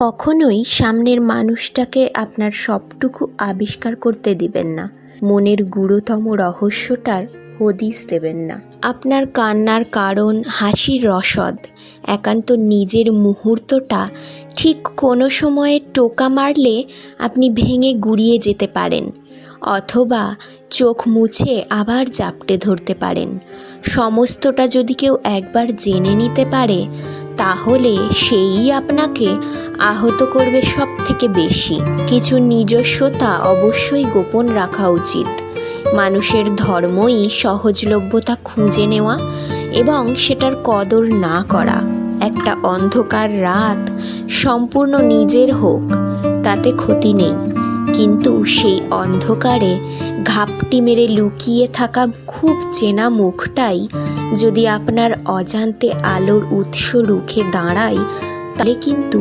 কখনোই সামনের মানুষটাকে আপনার সবটুকু আবিষ্কার করতে দিবেন না। মনের গুরুতম রহস্যটার হদিস দেবেন না। আপনার কান্নার কারণ হাসির রসদ, একান্ত নিজের মুহূর্তটা ঠিক কোনো সময়ে টোকা মারলে আপনি ভেঙে গুড়িয়ে যেতে পারেন, অথবা চোখ মুছে আবার জাপটে ধরতে পারেন। সমস্তটা যদি কেউ একবার জেনে নিতে পারে তাহলে সেই আপনাকে আহত করবে সব থেকে বেশি। কিছু নিজস্বতা অবশ্যই গোপন রাখা উচিত। মানুষের ধর্মই সহজলভ্যতা খুঁজে নেওয়া এবং সেটার কদর না করা। একটা অন্ধকার রাত সম্পূর্ণ নিজের হোক, তাতে ক্ষতি নেই। কিন্তু সেই অন্ধকারে ঘাপটি মেরে লুকিয়ে থাকা খুব চেনা মুখটাই যদি আপনার অজান্তে আলোর উৎস রুখে দাঁড়ায়, তাহলে কিন্তু